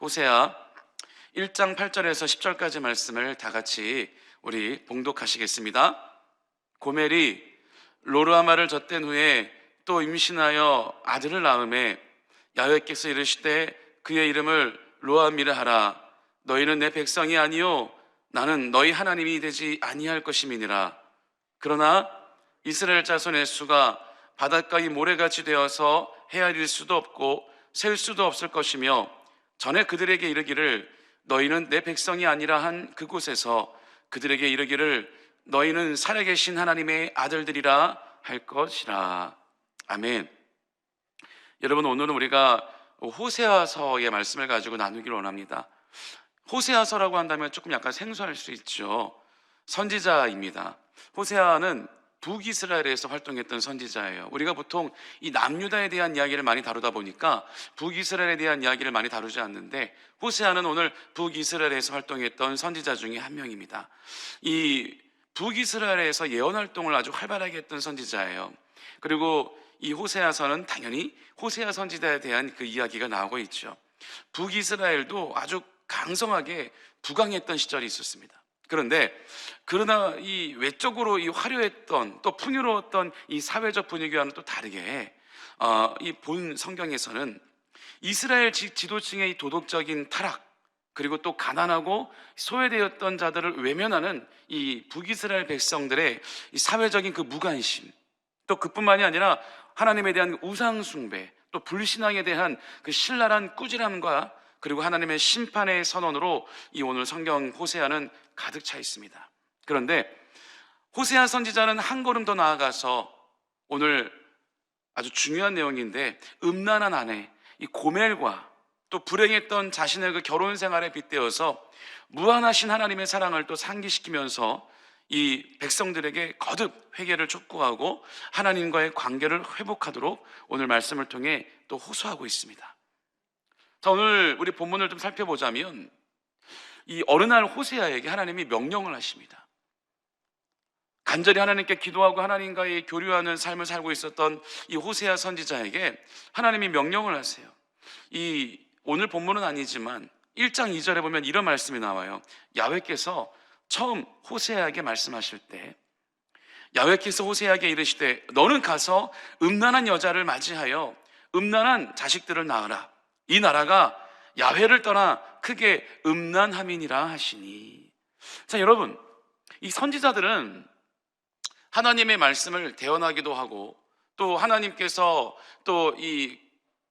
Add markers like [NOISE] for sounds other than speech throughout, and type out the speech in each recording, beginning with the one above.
호세아 1장 8절에서 10절까지 말씀을 다 같이 우리 봉독하시겠습니다. 고멜이 로르아마를 젖댄 후에 또 임신하여 아들을 낳음에 야훼께서 이르시되 그의 이름을 로아미를 하라 너희는 내 백성이 아니요 나는 너희 하나님이 되지 아니할 것임이니라 그러나 이스라엘 자손의 수가 바닷가의 모래같이 되어서 헤아릴 수도 없고 셀 수도 없을 것이며 전에 그들에게 이르기를 너희는 내 백성이 아니라 한 그곳에서 그들에게 이르기를 너희는 살아계신 하나님의 아들들이라 할 것이라. 아멘. 여러분 오늘은 우리가 호세아서의 말씀을 가지고 나누기를 원합니다. 호세아서라고 한다면 조금 약간 생소할 수 있죠. 선지자입니다. 호세아는 북이스라엘에서 활동했던 선지자예요. 우리가 보통 이 남유다에 대한 이야기를 많이 다루다 보니까 북이스라엘에 대한 이야기를 많이 다루지 않는데 호세아는 오늘 북이스라엘에서 활동했던 선지자 중에 한 명입니다. 이 북이스라엘에서 예언 활동을 아주 활발하게 했던 선지자예요. 그리고 이 호세아서는 당연히 호세아 선지자에 대한 그 이야기가 나오고 있죠. 북이스라엘도 아주 강성하게 부강했던 시절이 있었습니다. 그런데 그러나 이 외적으로 이 화려했던 또 풍요로웠던 이 사회적 분위기와는 또 다르게 어, 이 본 성경에서는 이스라엘 지- 지도층의 이 도덕적인 타락 그리고 또 가난하고 소외되었던 자들을 외면하는 이 북이스라엘 백성들의 이 사회적인 그 무관심 또 그뿐만이 아니라 하나님에 대한 우상 숭배 또 불신앙에 대한 그 신랄한 꾸지람과 그리고 하나님의 심판의 선언으로 이 오늘 성경 호세아는 가득 차 있습니다. 그런데 호세아 선지자는 한 걸음 더 나아가서 오늘 아주 중요한 내용인데 음란한 아내 이 고멜과 또 불행했던 자신의 그 결혼 생활에 빗대어서 무한하신 하나님의 사랑을 또 상기시키면서 이 백성들에게 거듭 회개를 촉구하고 하나님과의 관계를 회복하도록 오늘 말씀을 통해 또 호소하고 있습니다. 자, 오늘 우리 본문을 좀 살펴보자면 이 어느 날 호세아에게 하나님이 명령을 하십니다. 간절히 하나님께 기도하고 하나님과의 교류하는 삶을 살고 있었던 이 호세아 선지자에게 하나님이 명령을 하세요. 이 오늘 본문은 아니지만 1장 2절에 보면 이런 말씀이 나와요. 야훼께서 처음 호세아에게 말씀하실 때 야훼께서 호세아에게 이르시되 너는 가서 음란한 여자를 맞이하여 음란한 자식들을 낳으라. 이 나라가 야훼를 떠나 크게 음란함이니라 하시니. 자, 여러분. 이 선지자들은 하나님의 말씀을 대언하기도 하고 또 하나님께서 또 이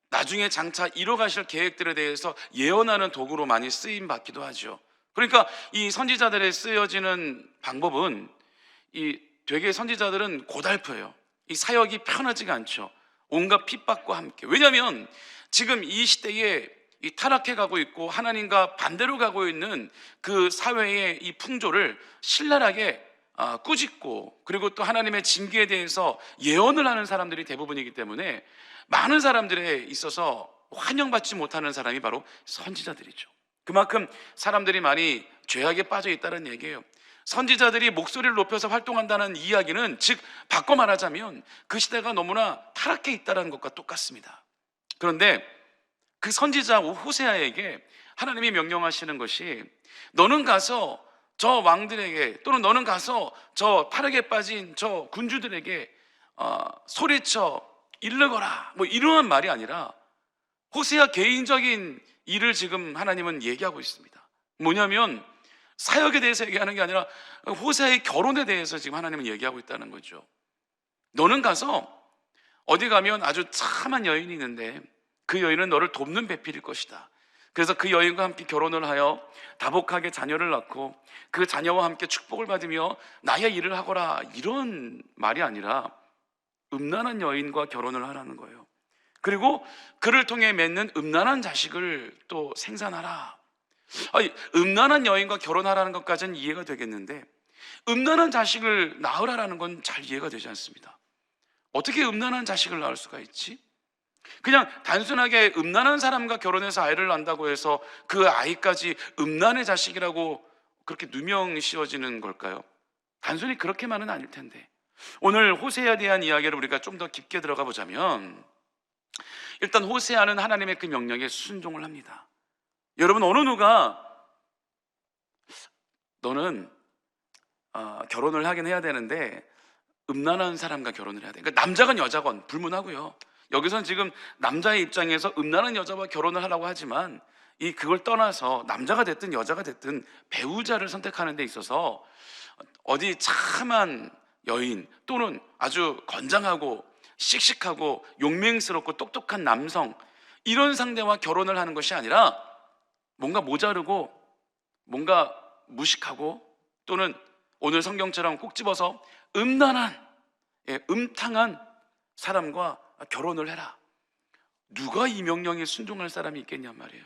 나중에 장차 이뤄가실 계획들에 대해서 예언하는 도구로 많이 쓰임 받기도 하죠. 그러니까 이 선지자들의 쓰여지는 방법은 이 되게 선지자들은 고달퍼요. 이 사역이 편하지가 않죠. 온갖 핍박과 함께. 왜냐하면 지금 이 시대에 이 타락해 가고 있고 하나님과 반대로 가고 있는 그 사회의 이 풍조를 신랄하게 아, 꾸짖고 그리고 또 하나님의 징계에 대해서 예언을 하는 사람들이 대부분이기 때문에 많은 사람들에 있어서 환영받지 못하는 사람이 바로 선지자들이죠. 그만큼 사람들이 많이 죄악에 빠져 있다는 얘기예요. 선지자들이 목소리를 높여서 활동한다는 이야기는 즉 바꿔 말하자면 그 시대가 너무나 타락해 있다는 것과 똑같습니다. 그런데 그 선지자 호세아에게 하나님이 명령하시는 것이 너는 가서 저 왕들에게 또는 너는 가서 저 타락에 빠진 저 군주들에게 어, 소리쳐 일르거라 뭐 이러한 말이 아니라 호세아 개인적인 일을 지금 하나님은 얘기하고 있습니다. 뭐냐면 사역에 대해서 얘기하는 게 아니라 호세아의 결혼에 대해서 지금 하나님은 얘기하고 있다는 거죠. 너는 가서 어디 가면 아주 참한 여인이 있는데 그 여인은 너를 돕는 배필일 것이다. 그래서 그 여인과 함께 결혼을 하여 다복하게 자녀를 낳고 그 자녀와 함께 축복을 받으며 나의 일을 하거라 이런 말이 아니라 음란한 여인과 결혼을 하라는 거예요. 그리고 그를 통해 맺는 음란한 자식을 또 생산하라. 아니, 음란한 여인과 결혼하라는 것까지는 이해가 되겠는데 음란한 자식을 낳으라라는 건 잘 이해가 되지 않습니다. 어떻게 음란한 자식을 낳을 수가 있지? 그냥 단순하게 음란한 사람과 결혼해서 아이를 낳는다고 해서 그 아이까지 음란의 자식이라고 그렇게 누명 씌워지는 걸까요? 단순히 그렇게만은 아닐 텐데. 오늘 호세아에 대한 이야기를 우리가 좀 더 깊게 들어가 보자면 일단 호세아는 하나님의 그 명령에 순종을 합니다. 여러분 어느 누가 너는 어, 결혼을 하긴 해야 되는데 음란한 사람과 결혼을 해야 돼. 그러니까 남자건 여자건 불문하고요. 여기선 지금 남자의 입장에서 음란한 여자와 결혼을 하라고 하지만 이 그걸 떠나서 남자가 됐든 여자가 됐든 배우자를 선택하는 데 있어서 어디 참한 여인 또는 아주 건장하고 씩씩하고 용맹스럽고 똑똑한 남성 이런 상대와 결혼을 하는 것이 아니라 뭔가 모자르고 뭔가 무식하고 또는 오늘 성경처럼 꼭 집어서 음란한 예, 음탕한 사람과 결혼을 해라. 누가 이 명령에 순종할 사람이 있겠냔 말이에요.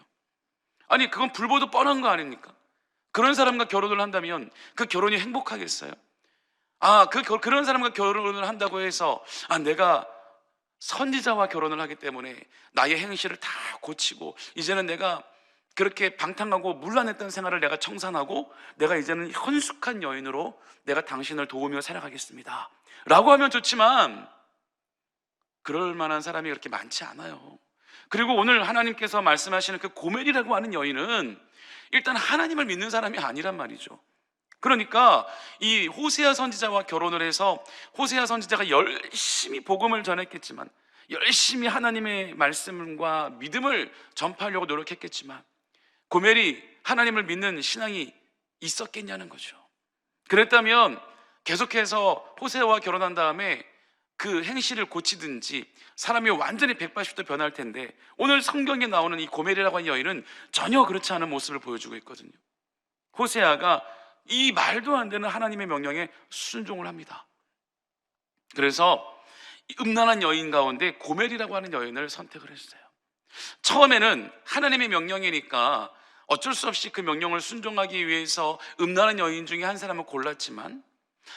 아니 그건 불보도 뻔한 거 아닙니까? 그런 사람과 결혼을 한다면 그 결혼이 행복하겠어요? 아, 그 결- 그런 사람과 결혼을 한다고 해서 아 내가 선지자와 결혼을 하기 때문에 나의 행실을 다 고치고 이제는 내가 그렇게 방탕하고 문란했던 생활을 내가 청산하고 내가 이제는 현숙한 여인으로 내가 당신을 도우며 살아가겠습니다. 라고 하면 좋지만 그럴 만한 사람이 그렇게 많지 않아요. 그리고 오늘 하나님께서 말씀하시는 그 고멜이라고 하는 여인은 일단 하나님을 믿는 사람이 아니란 말이죠. 그러니까 이 호세아 선지자와 결혼을 해서 호세아 선지자가 열심히 복음을 전했겠지만 열심히 하나님의 말씀과 믿음을 전파하려고 노력했겠지만 고멜이 하나님을 믿는 신앙이 있었겠냐는 거죠. 그랬다면 계속해서 호세아와 결혼한 다음에 그 행실을 고치든지 사람이 완전히 180도 변할 텐데 오늘 성경에 나오는 이 고멜이라고 하는 여인은 전혀 그렇지 않은 모습을 보여주고 있거든요. 호세아가 이 말도 안 되는 하나님의 명령에 순종을 합니다. 그래서 이 음란한 여인 가운데 고멜이라고 하는 여인을 선택을 했어요. 처음에는 하나님의 명령이니까 어쩔 수 없이 그 명령을 순종하기 위해서 음란한 여인 중에 한 사람을 골랐지만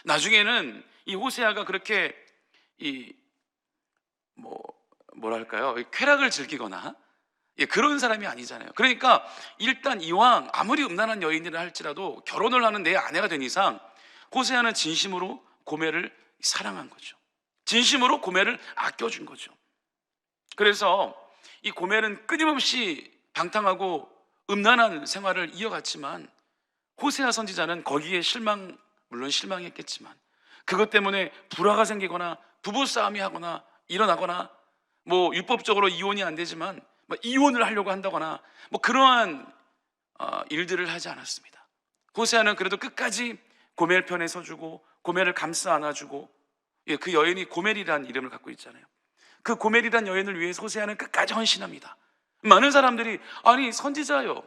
나중에는 이 호세아가 그렇게 이 뭐 뭐랄까요 쾌락을 즐기거나 예, 그런 사람이 아니잖아요. 그러니까 일단 이왕 아무리 음란한 여인이라 할지라도 결혼을 하는 내 아내가 된 이상 호세아는 진심으로 고멜을 사랑한 거죠. 진심으로 고멜을 아껴준 거죠. 그래서 이 고멜은 끊임없이 방탕하고 음란한 생활을 이어갔지만 호세아 선지자는 거기에 실망 물론 실망했겠지만 그것 때문에 불화가 생기거나 부부 싸움이 하거나 일어나거나 뭐 율법적으로 이혼이 안 되지만 뭐 이혼을 하려고 한다거나 뭐 그러한 어, 일들을 하지 않았습니다. 호세아는 그래도 끝까지 고멜 편에 서주고 고멜을 감싸 안아주고 예, 그 여인이 고멜이라는 이름을 갖고 있잖아요. 그 고멜이라는 여인을 위해서 호세아는 끝까지 헌신합니다. 많은 사람들이 아니 선지자요.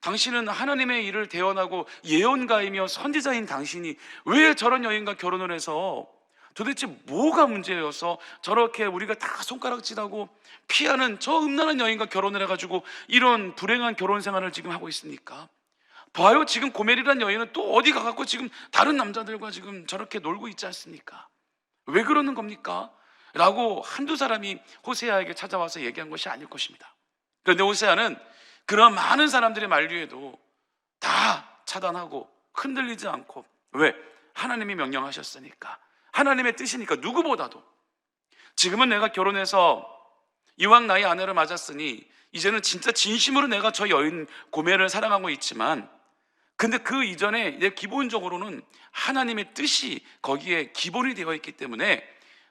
당신은 하나님의 일을 대언하고 예언가이며 선지자인 당신이 왜 저런 여인과 결혼을 해서 도대체 뭐가 문제여서 저렇게 우리가 다 손가락질하고 피하는 저 음란한 여인과 결혼을 해가지고 이런 불행한 결혼 생활을 지금 하고 있습니까? 봐요 지금 고멜이라는 여인은 또 어디 가갖고 지금 다른 남자들과 지금 저렇게 놀고 있지 않습니까? 왜 그러는 겁니까? 라고 한두 사람이 호세아에게 찾아와서 얘기한 것이 아닐 것입니다. 그런데 호세아는 그런 많은 사람들의 만류에도 다 차단하고 흔들리지 않고 왜? 하나님이 명령하셨으니까 하나님의 뜻이니까 누구보다도 지금은 내가 결혼해서 이왕 나의 아내를 맞았으니 이제는 진짜 진심으로 내가 저 여인 고멜을 사랑하고 있지만 근데 그 이전에 이제 기본적으로는 하나님의 뜻이 거기에 기본이 되어 있기 때문에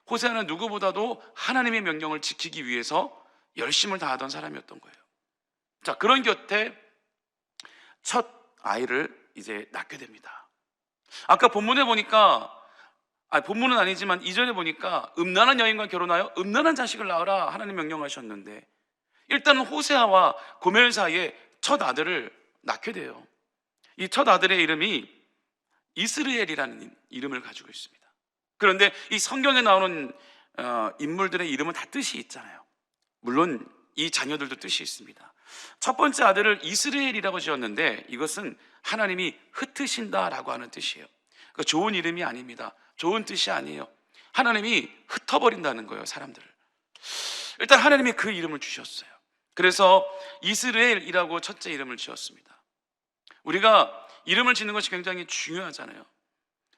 호세아는 누구보다도 하나님의 명령을 지키기 위해서 열심을 다하던 사람이었던 거예요. 자, 그런 곁에 첫 아이를 이제 낳게 됩니다. 아까 본문에 보니까 아, 본문은 아니지만 이전에 보니까 음란한 여인과 결혼하여 음란한 자식을 낳으라 하나님 명령하셨는데 일단 호세아와 고멜 사이에 첫 아들을 낳게 돼요. 이 첫 아들의 이름이 이스라엘이라는 이름을 가지고 있습니다. 그런데 이 성경에 나오는 어, 인물들의 이름은 다 뜻이 있잖아요. 물론 이 자녀들도 뜻이 있습니다. 첫 번째 아들을 이스라엘이라고 지었는데 이것은 하나님이 흩으신다라고 하는 뜻이에요. 그 좋은 이름이 아닙니다. 좋은 뜻이 아니에요. 하나님이 흩어버린다는 거예요, 사람들을. 일단 하나님이 그 이름을 주셨어요. 그래서 이스라엘이라고 첫째 이름을 지었습니다. 우리가 이름을 짓는 것이 굉장히 중요하잖아요.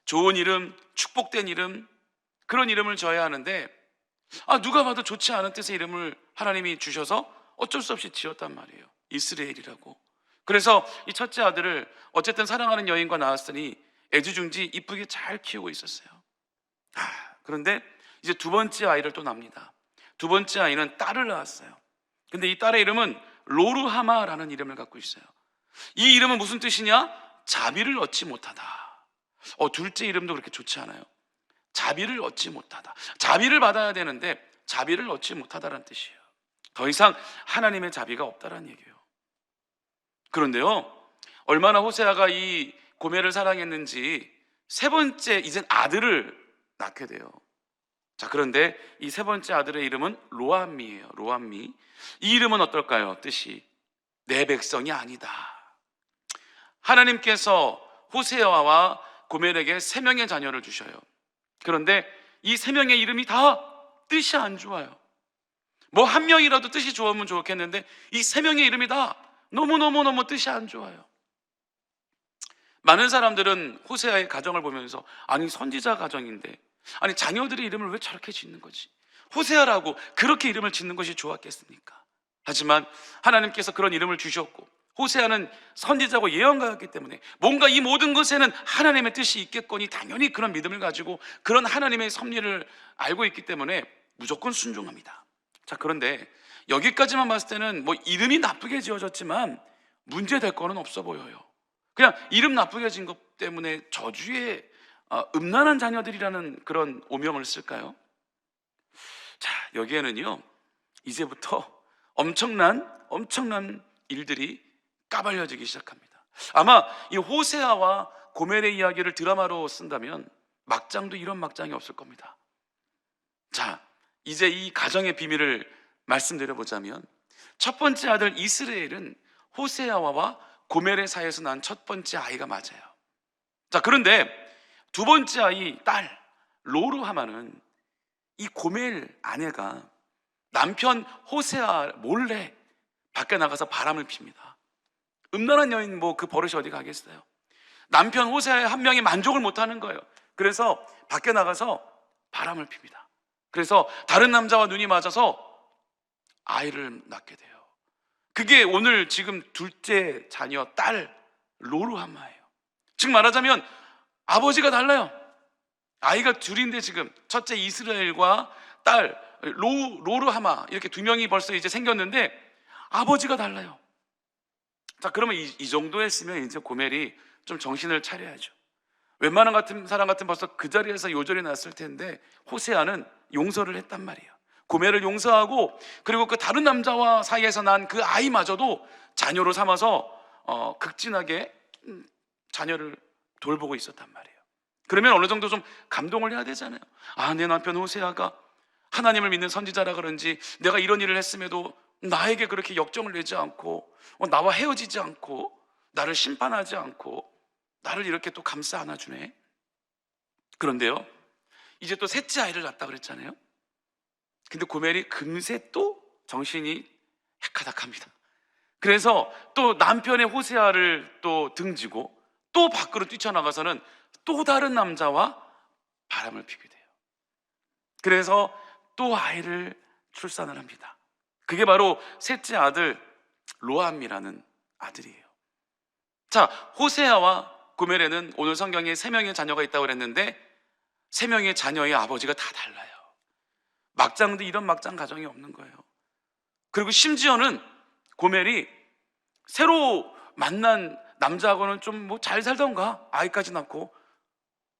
좋은 이름, 축복된 이름, 그런 이름을 져야 하는데, 아, 누가 봐도 좋지 않은 뜻의 이름을 하나님이 주셔서 어쩔 수 없이 지었단 말이에요. 이스라엘이라고. 그래서 이 첫째 아들을 어쨌든 사랑하는 여인과 낳았으니 애지중지 이쁘게 잘 키우고 있었어요. 아, 그런데 이제 두 번째 아이를 또 납니다. 두 번째 아이는 딸을 낳았어요. 근데 이 딸의 이름은 로루하마라는 이름을 갖고 있어요. 이 이름은 무슨 뜻이냐? 자비를 얻지 못하다. 어, 둘째 이름도 그렇게 좋지 않아요. 자비를 얻지 못하다. 자비를 받아야 되는데 자비를 얻지 못하다라는 뜻이에요. 더 이상 하나님의 자비가 없다라는 얘기예요. 그런데요, 얼마나 호세아가 이 고멜을 사랑했는지 세 번째 이젠 아들을 낳게 돼요. 자, 그런데 이 세 번째 아들의 이름은 로암미예요. 로암미. 이 이름은 어떨까요? 뜻이 내 백성이 아니다. 하나님께서 호세아와 고멜에게 세 명의 자녀를 주셔요. 그런데 이 세 명의 이름이 다 뜻이 안 좋아요. 뭐 한 명이라도 뜻이 좋으면 좋겠는데 이 세 명의 이름이 다 너무너무너무 뜻이 안 좋아요. 많은 사람들은 호세아의 가정을 보면서 아니 선지자 가정인데 아니 자녀들의 이름을 왜 저렇게 짓는 거지? 호세아라고 그렇게 이름을 짓는 것이 좋았겠습니까? 하지만 하나님께서 그런 이름을 주셨고 호세아는 선지자고 예언가였기 때문에 뭔가 이 모든 것에는 하나님의 뜻이 있겠거니 당연히 그런 믿음을 가지고 그런 하나님의 섭리를 알고 있기 때문에 무조건 순종합니다. 자, 그런데 여기까지만 봤을 때는 뭐 이름이 나쁘게 지어졌지만 문제 될 거는 없어 보여요. 그냥 이름 나쁘게 지은 것 때문에 저주의 어, 음란한 자녀들이라는 그런 오명을 쓸까요? 자, 여기에는요, 이제부터 엄청난, 엄청난 일들이 까발려지기 시작합니다. 아마 이 호세아와 고멜의 이야기를 드라마로 쓴다면 막장도 이런 막장이 없을 겁니다. 자, 이제 이 가정의 비밀을 말씀드려 보자면 첫 번째 아들 이스라엘은 호세아와 고멜의 사이에서 난 첫 번째 아이가 맞아요. 자, 그런데 두 번째 아이 딸 로르하마는 이 고멜 아내가 남편 호세아 몰래 밖에 나가서 바람을 핍니다. 음란한 여인 뭐 그 버릇이 어디 가겠어요? 남편 호세아의 한 명이 만족을 못 하는 거예요. 그래서 밖에 나가서 바람을 핍니다. 그래서 다른 남자와 눈이 맞아서 아이를 낳게 돼요. 그게 오늘 지금 둘째 자녀 딸 로루하마예요. 즉 말하자면 아버지가 달라요. 아이가 둘인데 지금 첫째 이스라엘과 딸 로, 로르하마 이렇게 두 명이 벌써 이제 생겼는데 아버지가 달라요. 자 그러면 이, 이 정도 했으면 이제 고멜이 좀 정신을 차려야죠. 웬만한 같은 사람 같은 벌써 그 자리에서 요절이 났을 텐데 호세아는 용서를 했단 말이에요. 고멜을 용서하고 그리고 그 다른 남자와 사이에서 난 그 아이마저도 자녀로 삼아서 어, 극진하게 음, 자녀를 돌보고 있었단 말이에요. 그러면 어느 정도 좀 감동을 해야 되잖아요. 아, 내 남편 호세아가 하나님을 믿는 선지자라 그런지 내가 이런 일을 했음에도 나에게 그렇게 역정을 내지 않고 어, 나와 헤어지지 않고 나를 심판하지 않고 나를 이렇게 또 감싸 안아주네. 그런데요, 이제 또 셋째 아이를 낳았다 그랬잖아요. 근데 고멜이 금세 또 정신이 해카닥합니다. 그래서 또 남편의 호세아를 또 등지고 또 밖으로 뛰쳐나가서는 또 다른 남자와 바람을 피게 돼요. 그래서 또 아이를 출산을 합니다. 그게 바로 셋째 아들 로암이라는 아들이에요. 자, 호세아와 고멜에는 오늘 성경에 세 명의 자녀가 있다고 그랬는데 세 명의 자녀의 아버지가 다 달라요. 막장도 이런 막장 가정이 없는 거예요. 그리고 심지어는 고멜이 새로 만난 남자하고는 좀 뭐 잘 살던가 아이까지 낳고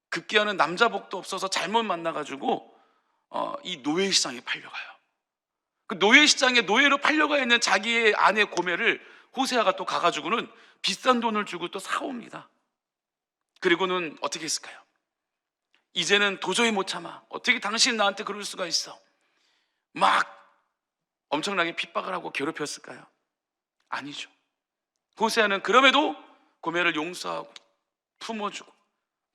급기야는 남자복도 없어서 잘못 만나가지고 어, 이 노예 시장에 팔려가요. 그 노예 시장에 노예로 팔려가 있는 자기의 아내 고멜을 호세아가 또 가가지고는 비싼 돈을 주고 또 사옵니다. 그리고는 어떻게 했을까요? 이제는 도저히 못 참아. 어떻게 당신 나한테 그럴 수가 있어? 막 엄청나게 핍박을 하고 괴롭혔을까요? 아니죠. 호세아는 그럼에도 고멜을 용서하고 품어주고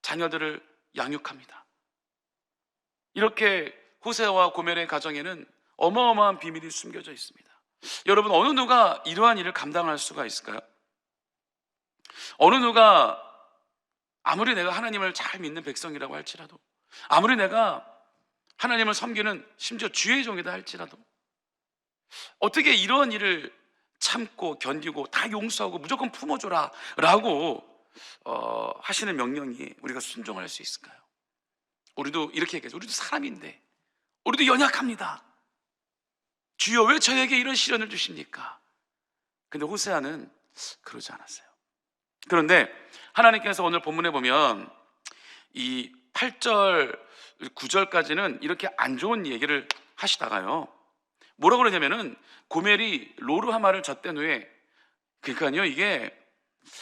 자녀들을 양육합니다. 이렇게 호세아와 고멜의 가정에는 어마어마한 비밀이 숨겨져 있습니다. 여러분 어느 누가 이러한 일을 감당할 수가 있을까요? 어느 누가 아무리 내가 하나님을 잘 믿는 백성이라고 할지라도 아무리 내가 하나님을 섬기는 심지어 주의 종이다 할지라도 어떻게 이런 일을 참고 견디고 다 용서하고 무조건 품어줘라 라고 어, 하시는 명령이 우리가 순종할 수 있을까요? 우리도 이렇게 얘기하죠. 우리도 사람인데 우리도 연약합니다. 주여 왜 저에게 이런 시련을 주십니까? 근데 호세아는 그러지 않았어요. 그런데 하나님께서 오늘 본문에 보면 이 8절, 9절까지는 이렇게 안 좋은 얘기를 하시다가요. 뭐라고 그러냐면은 고멜이 로르하마를 젖댄 후에 그러니까요 이게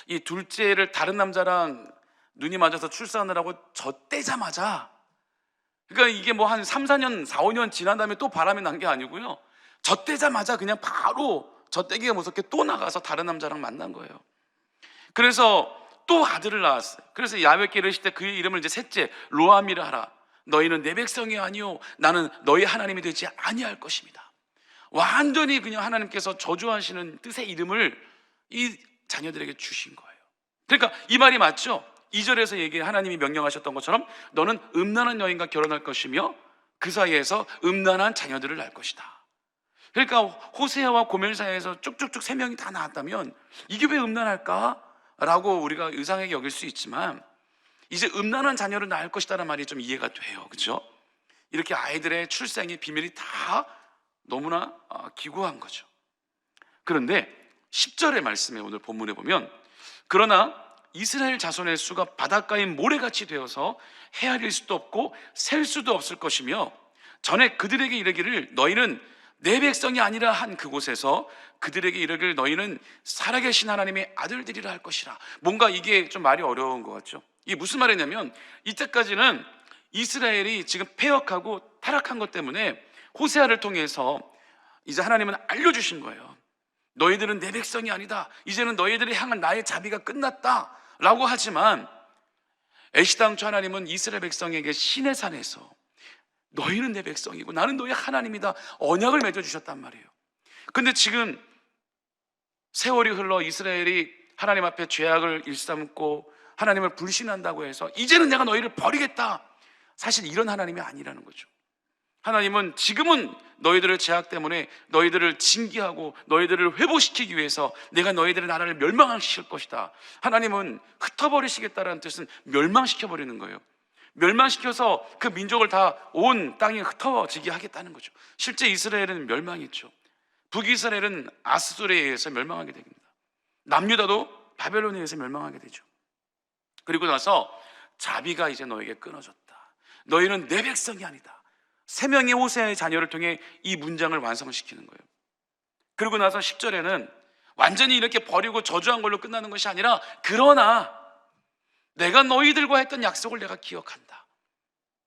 이 둘째를 다른 남자랑 눈이 맞아서 출산을 하고 젖대자마자 그러니까 이게 뭐 한 3, 4년, 4, 5년 지난 다음에 또 바람이 난 게 아니고요. 젖대자마자 그냥 바로 젖대기가 무섭게 또 나가서 다른 남자랑 만난 거예요. 그래서 또 아들을 낳았어요. 그래서 야훼께 이르실 때 그의 이름을 이제 셋째 로아미라 하라. 너희는 내 백성이 아니요 나는 너희 하나님이 되지 아니할 것입니다. 완전히 그냥 하나님께서 저주하시는 뜻의 이름을 이 자녀들에게 주신 거예요. 그러니까 이 말이 맞죠? 2절에서 얘기 하나님이 명령하셨던 것처럼 너는 음란한 여인과 결혼할 것이며 그 사이에서 음란한 자녀들을 낳을 것이다. 그러니까 호세아와 고멜 사이에서 쭉쭉쭉 세 명이 다 나왔다면 이게 왜 음란할까? 라고 우리가 의상하게 여길 수 있지만 이제 음란한 자녀를 낳을 것이다라는 말이 좀 이해가 돼요. 그렇죠? 이렇게 아이들의 출생의 비밀이 다 너무나 아, 기구한 거죠. 그런데 10절의 말씀에 오늘 본문에 보면 그러나 이스라엘 자손의 수가 바닷가의 모래같이 되어서 헤아릴 수도 없고 셀 수도 없을 것이며 전에 그들에게 이르기를 너희는 내 백성이 아니라 한 그곳에서 그들에게 이르기를 너희는 살아계신 하나님의 아들들이라 할 것이라 뭔가 이게 좀 말이 어려운 것 같죠 이게 무슨 말이냐면 이때까지는 이스라엘이 지금 폐역하고 타락한 것 때문에 호세아를 통해서 이제 하나님은 알려주신 거예요 너희들은 내 백성이 아니다. 이제는 너희들이 향한 나의 자비가 끝났다. 라고 하지만 애시당초 하나님은 이스라엘 백성에게 신의 산에서 너희는 내 백성이고 나는 너희 하나님이다. 언약을 맺어주셨단 말이에요. 근데 지금 세월이 흘러 이스라엘이 하나님 앞에 죄악을 일삼고 하나님을 불신한다고 해서 이제는 내가 너희를 버리겠다. 사실 이런 하나님이 아니라는 거죠. 하나님은 지금은 너희들의 죄악 때문에 너희들을 징계하고 너희들을 회복시키기 위해서 내가 너희들의 나라를 멸망시킬 것이다. 하나님은 흩어버리시겠다라는 뜻은 멸망시켜버리는 거예요. 멸망시켜서 그 민족을 다 온 땅에 흩어지게 하겠다는 거죠. 실제 이스라엘은 멸망했죠. 북이스라엘은 아스술에 의해서 멸망하게 됩니다. 남유다도 바벨론에 의해서 멸망하게 되죠. 그리고 나서 자비가 이제 너에게 끊어졌다. 너희는 내 백성이 아니다. 세 명의 호세아의 자녀를 통해 이 문장을 완성시키는 거예요. 그리고 나서 10절에는 완전히 이렇게 버리고 저주한 걸로 끝나는 것이 아니라 그러나 내가 너희들과 했던 약속을 내가 기억한다.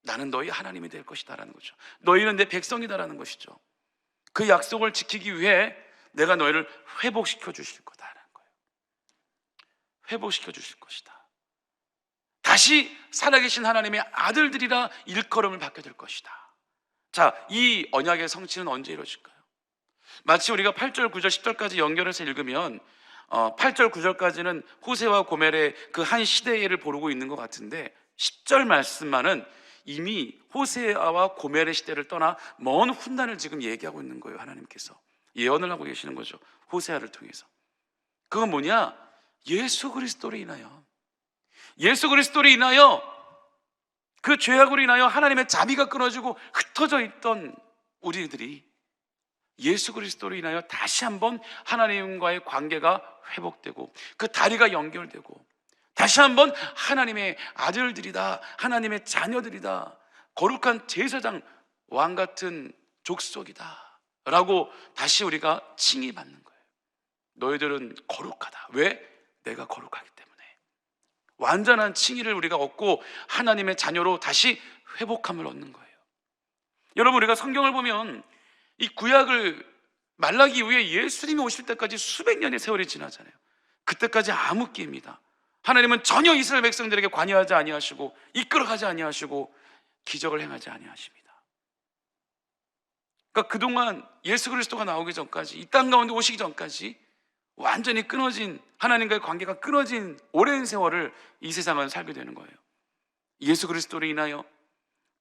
나는 너희 하나님이 될 것이다라는 거죠. 너희는 내 백성이다라는 것이죠. 그 약속을 지키기 위해 내가 너희를 회복시켜 주실 거다라는 거예요. 회복시켜 주실 것이다. 다시 살아계신 하나님의 아들들이라 일컬음을 받게 될 것이다. 자, 이 언약의 성취는 언제 이루어질까요? 마치 우리가 8절, 9절, 10절까지 연결해서 읽으면 어, 8절, 9절까지는 호세와 고멜의 그 한 시대를 보르고 있는 것 같은데 10절 말씀만은 이미 호세아와 고멜의 시대를 떠나 먼 훗날을 지금 얘기하고 있는 거예요. 하나님께서 예언을 하고 계시는 거죠. 호세아를 통해서. 그건 뭐냐? 예수 그리스도로 인하여 예수 그리스도로 인하여 그 죄악으로 인하여 하나님의 자비가 끊어지고 흩어져 있던 우리들이 예수 그리스도로 인하여 다시 한번 하나님과의 관계가 회복되고 그 다리가 연결되고 다시 한번 하나님의 아들들이다 하나님의 자녀들이다 거룩한 제사장 왕 같은 족속이다 라고 다시 우리가 칭의받는 거예요 너희들은 거룩하다 왜? 내가 거룩하기 때문에 완전한 칭의를 우리가 얻고 하나님의 자녀로 다시 회복함을 얻는 거예요. 여러분 우리가 성경을 보면 이 구약을 말라기 이후에 예수님이 오실 때까지 수백 년의 세월이 지나잖아요. 그때까지 암흑기입니다. 하나님은 전혀 이스라엘 백성들에게 관여하지 아니하시고 이끌어가지 아니하시고 기적을 행하지 아니하십니다. 그러니까 그동안 예수 그리스도가 나오기 전까지 이 땅 가운데 오시기 전까지 완전히 끊어진 하나님과의 관계가 끊어진 오랜 세월을 이 세상은 살게 되는 거예요. 예수 그리스도로 인하여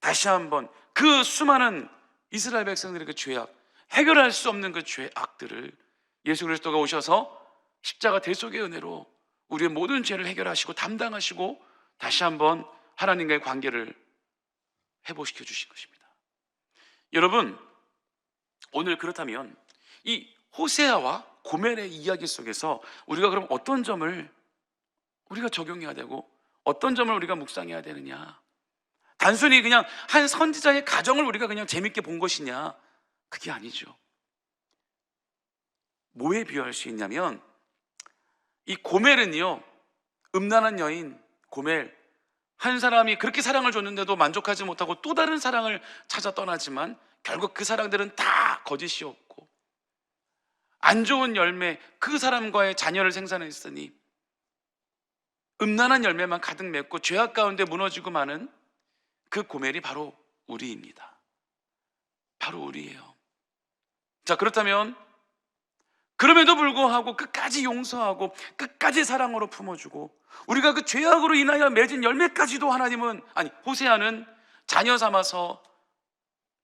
다시 한번 그 수많은 이스라엘 백성들의 그 죄악, 해결할 수 없는 그 죄악들을 예수 그리스도가 오셔서 십자가 대속의 은혜로 우리의 모든 죄를 해결하시고 담당하시고 다시 한번 하나님과의 관계를 회복시켜 주신 것입니다. 여러분, 오늘 그렇다면 이 호세아와 고멜의 이야기 속에서 우리가 그럼 어떤 점을 우리가 적용해야 되고 어떤 점을 우리가 묵상해야 되느냐? 단순히 그냥 한 선지자의 가정을 우리가 그냥 재밌게 본 것이냐? 그게 아니죠. 뭐에 비유할 수 있냐면 이 고멜은요 음란한 여인 고멜 한 사람이 그렇게 사랑을 줬는데도 만족하지 못하고 또 다른 사랑을 찾아 떠나지만 결국 그 사랑들은 다 거짓이었고 안 좋은 열매 그 사람과의 자녀를 생산했으니 음란한 열매만 가득 맺고 죄악 가운데 무너지고 마는 그 고멜이 바로 우리입니다. 바로 우리예요. 자, 그렇다면 그럼에도 불구하고 끝까지 용서하고 끝까지 사랑으로 품어주고 우리가 그 죄악으로 인하여 맺은 열매까지도 하나님은 아니 호세아는 자녀 삼아서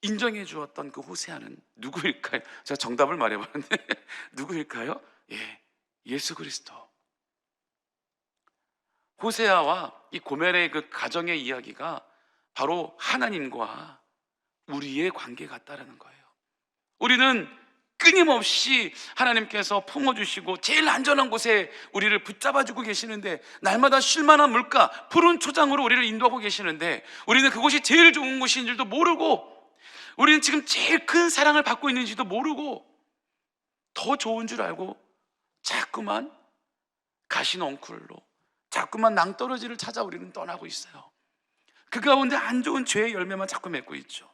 인정해 주었던 그 호세아는 누구일까요? 제가 정답을 말해봤는데 [LAUGHS] 누구일까요? 예, 예수 그리스도. 호세아와 이 고멜의 그 가정의 이야기가 바로 하나님과 우리의 관계 같다라는 거예요. 우리는 끊임없이 하나님께서 품어주시고 제일 안전한 곳에 우리를 붙잡아주고 계시는데 날마다 쉴만한 물가, 푸른 초장으로 우리를 인도하고 계시는데 우리는 그곳이 제일 좋은 곳인 줄도 모르고 우리는 지금 제일 큰 사랑을 받고 있는지도 모르고 더 좋은 줄 알고 자꾸만 가신 엉쿨로 자꾸만 낭떠러지를 찾아 우리는 떠나고 있어요. 그 가운데 안 좋은 죄의 열매만 자꾸 맺고 있죠.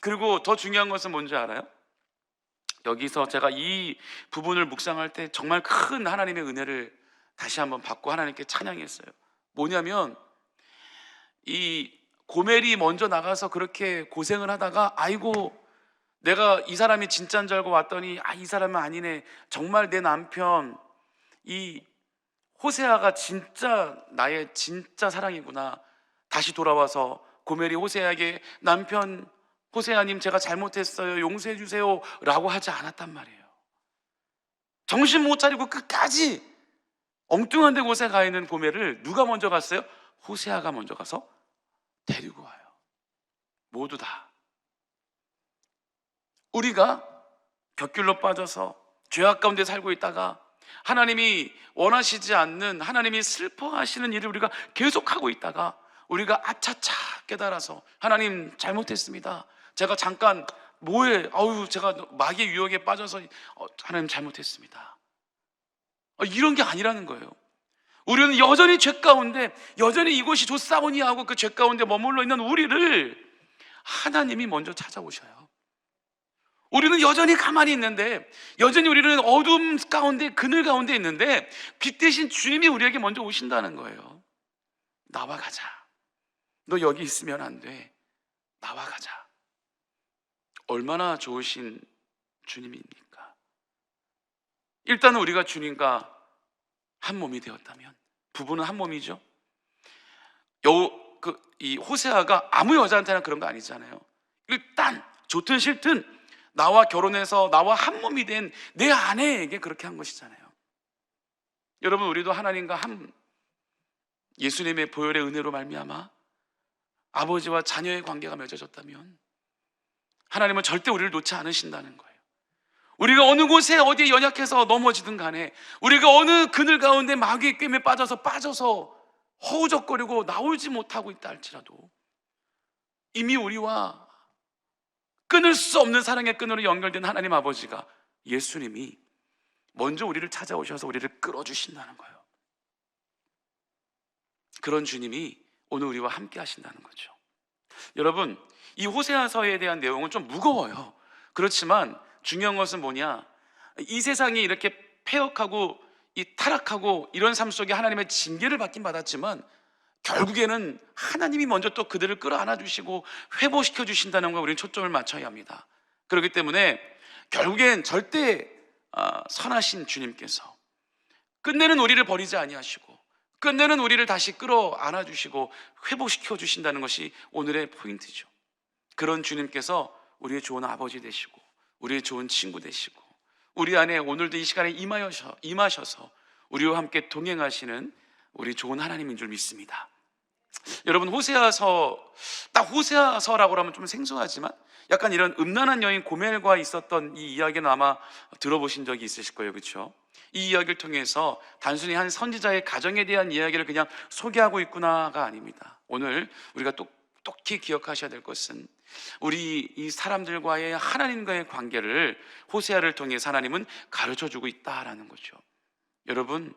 그리고 더 중요한 것은 뭔지 알아요? 여기서 제가 이 부분을 묵상할 때 정말 큰 하나님의 은혜를 다시 한번 받고 하나님께 찬양했어요. 뭐냐면 이 고멜이 먼저 나가서 그렇게 고생을 하다가 아이고 내가 이 사람이 진짜인 줄 알고 왔더니 아 이 사람은 아니네. 정말 내 남편 이 호세아가 진짜 나의 진짜 사랑이구나. 다시 돌아와서 고멜이 호세아에게 남편 호세아님 제가 잘못했어요. 용서해 주세요. 라고 하지 않았단 말이에요. 정신 못 차리고 끝까지 엉뚱한 데 곳에 가 있는 고멜을 누가 먼저 갔어요? 호세아가 먼저 가서 데리고 와요. 모두 다. 우리가 곁길로 빠져서 죄악 가운데 살고 있다가 하나님이 원하시지 않는 하나님이 슬퍼하시는 일을 우리가 계속하고 있다가 우리가 아차차 깨달아서 하나님 잘못했습니다. 제가 잠깐 뭐에 아우 제가 마귀의 유혹에 빠져서 어, 하나님 잘못했습니다. 어, 이런 게 아니라는 거예요. 우리는 여전히 죄 가운데 여전히 이곳이 좋사오니 하고 그 죄 가운데 머물러 있는 우리를 하나님이 먼저 찾아오셔요. 우리는 여전히 가만히 있는데 여전히 우리는 어둠 가운데 그늘 가운데 있는데 빛 대신 주님이 우리에게 먼저 오신다는 거예요. 나와 가자. 너 여기 있으면 안 돼. 나와 가자. 얼마나 좋으신 주님입니까? 일단은 우리가 주님과 한 몸이 되었다면 부부는 한 몸이죠. 여그이 호세아가 아무 여자한테나 그런 거 아니잖아요. 일단 좋든 싫든 나와 결혼해서 나와 한 몸이 된 내 아내에게 그렇게 한 것이잖아요. 여러분 우리도 하나님과 한 예수님의 보혈의 은혜로 말미암아 아버지와 자녀의 관계가 맺어졌다면 하나님은 절대 우리를 놓지 않으신다는 거예요. 우리가 어느 곳에 어디에 연약해서 넘어지든 간에 우리가 어느 그늘 가운데 마귀의 꿰에 빠져서 빠져서 허우적거리고 나오지 못하고 있다 할지라도 이미 우리와 끊을 수 없는 사랑의 끈으로 연결된 하나님 아버지가 예수님이 먼저 우리를 찾아오셔서 우리를 끌어주신다는 거예요. 그런 주님이 오늘 우리와 함께 하신다는 거죠. 여러분, 이 호세아서에 대한 내용은 좀 무거워요. 그렇지만 중요한 것은 뭐냐? 이 세상이 이렇게 폐역하고 이 타락하고 이런 삶 속에 하나님의 징계를 받긴 받았지만 결국에는 하나님이 먼저 또 그들을 끌어안아 주시고 회복시켜 주신다는 걸 우리는 초점을 맞춰야 합니다. 그렇기 때문에 결국엔 절대 아, 선하신 주님께서 끝내는 우리를 버리지 아니하시고 끝내는 우리를 다시 끌어안아 주시고 회복시켜 주신다는 것이 오늘의 포인트죠. 그런 주님께서 우리의 좋은 아버지 되시고 우리의 좋은 친구 되시고 우리 안에 오늘도 이 시간에 임하셔, 임하셔서 우리와 함께 동행하시는 우리 좋은 하나님인 줄 믿습니다. 여러분 호세아서 딱 호세아서라고 하면 좀 생소하지만 약간 이런 음란한 여인 고멜과 있었던 이 이야기는 아마 들어보신 적이 있으실 거예요, 그렇죠? 이 이야기를 통해서 단순히 한 선지자의 가정에 대한 이야기를 그냥 소개하고 있구나가 아닙니다. 오늘 우리가 똑똑히 기억하셔야 될 것은 우리 이 사람들과의 하나님과의 관계를 호세아를 통해 하나님은 가르쳐 주고 있다라는 거죠. 여러분,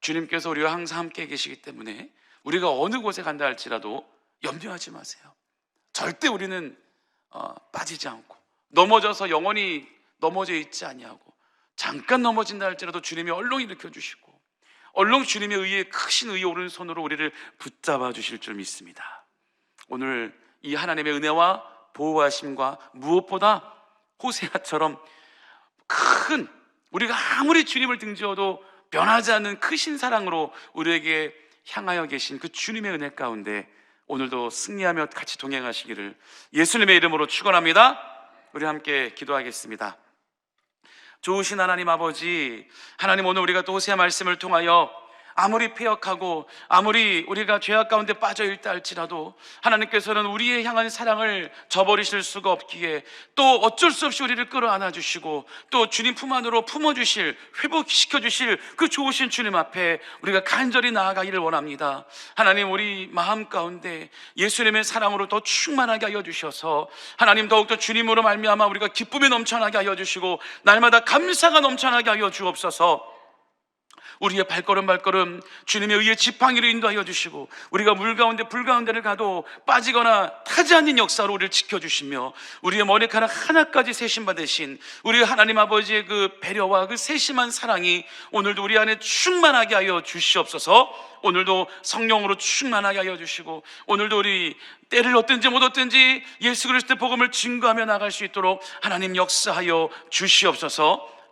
주님께서 우리와 항상 함께 계시기 때문에 우리가 어느 곳에 간다 할지라도 염려하지 마세요. 절대 우리는 어, 빠지지 않고 넘어져서 영원히 넘어져 있지 아니하고 잠깐 넘어진다 할지라도 주님이 얼렁 일으켜 주시고 얼렁 주님의 의에 크신 의에 오른손으로 우리를 붙잡아 주실 줄 믿습니다. 오늘 이 하나님의 은혜와 보호하심과 무엇보다 호세아처럼 큰 우리가 아무리 주님을 등지어도 변하지 않는 크신 사랑으로 우리에게 향하여 계신 그 주님의 은혜 가운데 오늘도 승리하며 같이 동행하시기를 예수님의 이름으로 축원합니다. 우리 함께 기도하겠습니다. 좋으신 하나님 아버지, 하나님 오늘 우리가 또 호세아 말씀을 통하여 아무리 폐역하고 아무리 우리가 죄악 가운데 빠져 있다 할지라도 하나님께서는 우리의 향한 사랑을 저버리실 수가 없기에 또 어쩔 수 없이 우리를 끌어안아 주시고 또 주님 품 안으로 품어 주실 회복시켜 주실 그 좋으신 주님 앞에 우리가 간절히 나아가기를 원합니다. 하나님 우리 마음 가운데 예수님의 사랑으로 더 충만하게 하여 주셔서 하나님 더욱더 주님으로 말미암아 우리가 기쁨이 넘쳐나게 하여 주시고 날마다 감사가 넘쳐나게 하여 주옵소서. 우리의 발걸음 발걸음 주님의 의의 지팡이로 인도하여 주시고 우리가 물 가운데 불 가운데를 가도 빠지거나 타지 않는 역사로 우리를 지켜주시며 우리의 머리카락 하나까지 세심 받으신 우리 하나님 아버지의 그 배려와 그 세심한 사랑이 오늘도 우리 안에 충만하게 하여 주시옵소서. 오늘도 성령으로 충만하게 하여 주시고 오늘도 우리 때를 얻든지 못 얻든지 예수 그리스도의 복음을 증거하며 나갈 수 있도록 하나님 역사하여 주시옵소서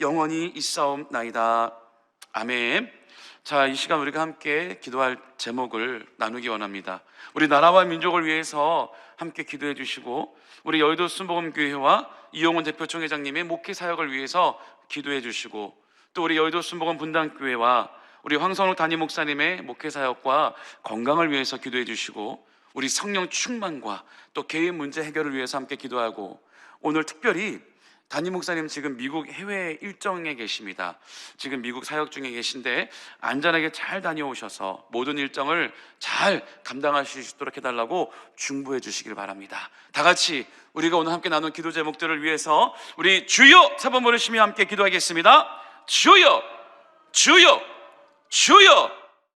영원히 있사옵나이다. 아멘. 자, 이 시간 우리가 함께 기도할 제목을 나누기 원합니다. 우리 나라와 민족을 위해서 함께 기도해 주시고 우리 여의도 순복음교회와 이용훈 대표총회장님의 목회 사역을 위해서 기도해 주시고 또 우리 여의도 순복음 분당교회와 우리 황선욱 담임 목사님의 목회 사역과 건강을 위해서 기도해 주시고 우리 성령 충만과 또 개인 문제 해결을 위해서 함께 기도하고 오늘 특별히 담임 목사님 지금 미국 해외 일정에 계십니다. 지금 미국 사역 중에 계신데 안전하게 잘 다녀오셔서 모든 일정을 잘 감당하실 수 있도록 해달라고 중보해 주시길 바랍니다. 다 같이 우리가 오늘 함께 나눈 기도 제목들을 위해서 우리 주여 세번 부르시며 함께 기도하겠습니다. 주여, 주여, 주여.